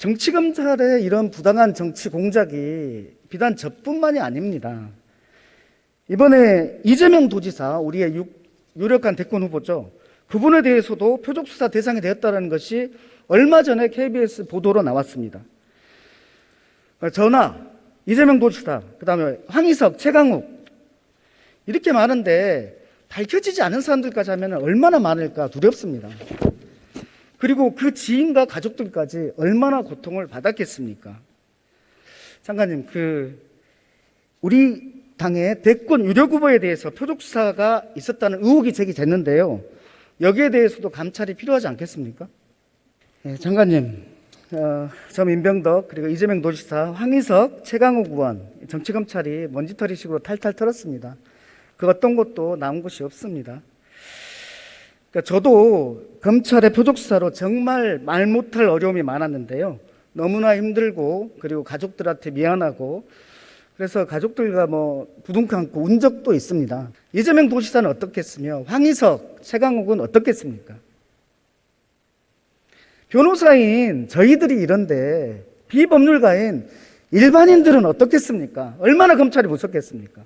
정치 검찰의 이런 부당한 정치 공작이 비단 저뿐만이 아닙니다. 이번에 이재명 도지사, 우리의 유, 유력한 대권 후보죠. 그분에 대해서도 표적 수사 대상이 되었다는 것이 얼마 전에 KBS 보도로 나왔습니다. 전화, 이재명 도지사, 그 다음에 황희석, 최강욱, 이렇게 많은데 밝혀지지 않은 사람들까지 하면 얼마나 많을까 두렵습니다. 그리고 그 지인과 가족들까지 얼마나 고통을 받았겠습니까? 장관님, 그 우리 당의 대권 유력 후보에 대해서 표적 수사가 있었다는 의혹이 제기됐는데요. 여기에 대해서도 감찰이 필요하지 않겠습니까? 예, 장관님, 어, 저 민병덕 그리고 이재명 도지사, 황희석, 최강욱 의원 정치 검찰이 먼지털이식으로 탈탈 털었습니다. 그 어떤 것도 남은 것이 없습니다. 그러니까 저도 검찰의 표적 수사로 정말 말 못할 어려움이 많았는데요. 너무나 힘들고 그리고 가족들한테 미안하고 그래서 가족들과 뭐 부둥켜 안고 운 적도 있습니다. 이재명 도지사는 어떻겠으며 황희석, 최강욱은 어떻겠습니까? 변호사인 저희들이 이런데 비법률가인 일반인들은 어떻겠습니까? 얼마나 검찰이 무섭겠습니까?